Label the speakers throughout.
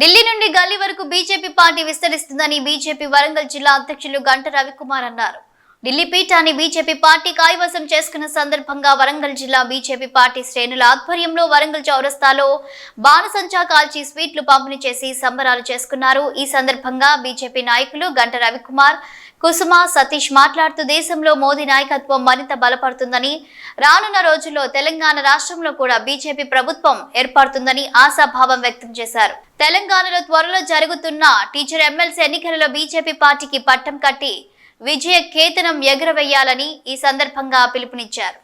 Speaker 1: ఢిల్లీ నుండి గల్లీ వరకు బీజేపీ పార్టీ విస్తరిస్తుందని బీజేపీ వరంగల్ జిల్లా అధ్యక్షులు గంట రవికుమార్ అన్నారు. ఢిల్లీ పీఠాన్ని బీజేపీ పార్టీ కాయవసం చేసుకున్న సందర్భంగా వరంగల్ జిల్లా బీజేపీ పార్టీ శ్రేణుల ఆధ్వర్యంలో వరంగల్ చౌరస్తాలో బాణసంచా కాల్చి స్వీట్లు పంపిణీ చేసి సంబరాలు చేసుకున్నారు. ఈ సందర్భంగా బీజేపీ నాయకులు గంట రవికుమార్ కుసుమ సతీష్ మాట్లాడుతూ దేశంలో మోదీ నాయకత్వం మరింత బలపడుతుందని రానున్న రోజుల్లో తెలంగాణ రాష్ట్రంలో కూడా బీజేపీ ప్రభుత్వం ఏర్పడుతుందని ఆశాభావం వ్యక్తం చేశారు. తెలంగాణలో త్వరలో జరుగుతున్న టీచర్ ఎమ్మెల్సీ ఎన్నికలలో బీజేపీ పార్టీకి పట్టం కట్టి విజయ కేతనం ఎగురవేయాలని ఈ సందర్భంగా పిలుపునిచ్చారు.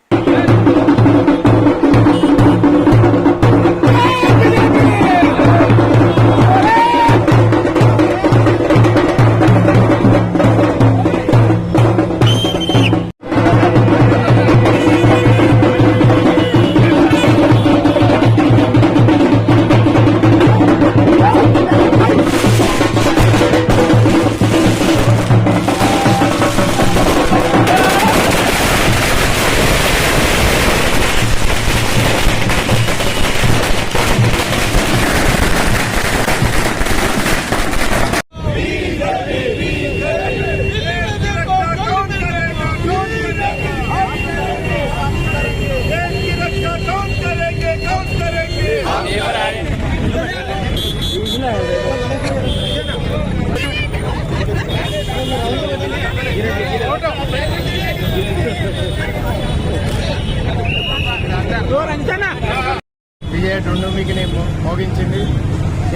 Speaker 2: విజయ డుండుమికిని మోగించింది.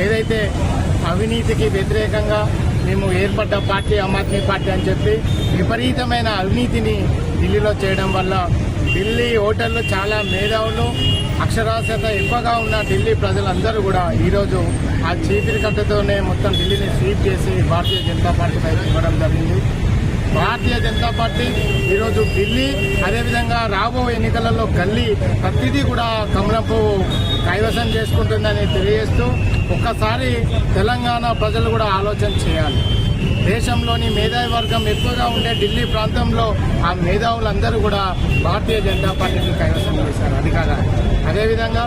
Speaker 2: ఏదైతే అవినీతికి వ్యతిరేకంగా మేము ఏర్పడ్డ పార్టీ ఆమ్ ఆద్మీ పార్టీ అని చెప్పి విపరీతమైన అవినీతిని ఢిల్లీలో చేయడం వల్ల ఢిల్లీ ఓటర్లు చాలా మేధావులు అక్షరాస్యత ఎక్కువగా ఉన్న ఢిల్లీ ప్రజలందరూ కూడా ఈరోజు ఆ చీపిరి కట్టతోనే మొత్తం ఢిల్లీని స్వీప్ చేసి భారతీయ జనతా పార్టీ వైపు ఇవ్వడం జరిగింది. భారతీయ జనతా పార్టీ ఈరోజు ఢిల్లీ అదేవిధంగా రాబో ఎన్నికలలో కల్లి ప్రతిదీ కూడా కమలపు కైవసం చేసుకుంటుందని తెలియజేస్తూ ఒక్కసారి తెలంగాణ ప్రజలు కూడా ఆలోచన చేయాలి. దేశంలోని మేధావి వర్గం ఎక్కువగా ఉండే ఢిల్లీ ప్రాంతంలో ఆ మేధావులందరూ కూడా భారతీయ జనతా పార్టీని కైవసం చేశారు అధికారాన్ని అదేవిధంగా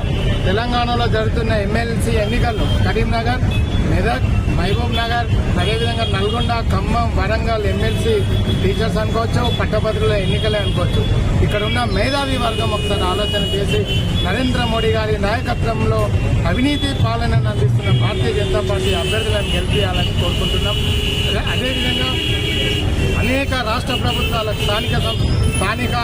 Speaker 2: తెలంగాణలో జరుగుతున్న ఎమ్మెల్సీ ఎన్నికల్లో కరీంనగర్ మెదక్ మహబూబ్ నగర్ అదేవిధంగా నల్గొండ ఖమ్మం వరంగల్ ఎమ్మెల్సీ టీచర్స్ అనుకోవచ్చు పట్టభద్రుల ఎన్నికలే అనుకోవచ్చు. ఇక్కడ ఉన్న మేధావి వర్గం ఒకసారి ఆలోచన చేసి నరేంద్ర మోడీ గారి నాయకత్వంలో అవినీతి పాలనను అందిస్తున్న భారతీయ జనతా పార్టీ అభ్యర్థులను గెలిపించాలని కోరుకుంటున్నాం. అదేవిధంగా అనేక రాష్ట్ర ప్రభుత్వాలకు స్థానిక స్థానిక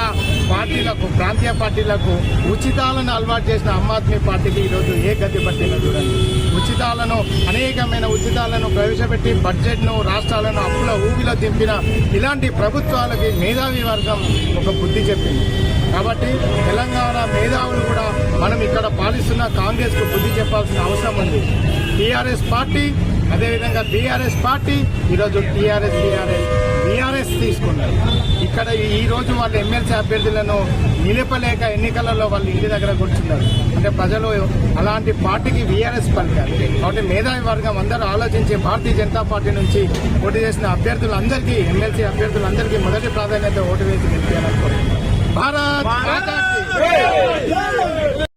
Speaker 2: పార్టీలకు ప్రాంతీయ పార్టీలకు ఉచితాలను అలవాటు చేసిన ఆమ్ ఆద్మీ పార్టీకి ఈరోజు ఏ గతి పట్టిందో చూడండి. ఉచితాలను అనేకమైన ఉచితాలను ప్రవేశపెట్టి బడ్జెట్ను రాష్ట్రాలను అప్పుల ఊబిలో దింపిన ఇలాంటి ప్రభుత్వాలకి మేధావి వర్గం ఒక బుద్ధి చెప్పింది. కాబట్టి తెలంగాణ మేధావులు కూడా మనం ఇక్కడ పాలిస్తున్న కాంగ్రెస్కు బుద్ధి చెప్పాల్సిన అవసరం ఉంది. టీఆర్ఎస్ పార్టీ అదేవిధంగా బీఆర్ఎస్ పార్టీ ఈరోజు టీఆర్ఎస్ బీఆర్ఎస్ బీఆర్ఎస్ తీసుకున్నారు. ఇక్కడ ఈ రోజు వాళ్ళ ఎమ్మెల్సీ అభ్యర్థులను నిలపలేక ఎన్నికలలో వాళ్ళు ఇంటి దగ్గర కూర్చున్నారు. అంటే ప్రజలు అలాంటి పార్టీకి బీఆర్ఎస్ పలికారు. కాబట్టి మేధావి వర్గం అందరూ ఆలోచించి భారతీయ జనతా పార్టీ నుంచి పోటీ చేసిన అభ్యర్థులందరికీ ఎమ్మెల్సీ అభ్యర్థులందరికీ మొదటి ప్రాధాన్యత ఓటు వేసి గెలిపించాలనుకుంటున్నారు భారత్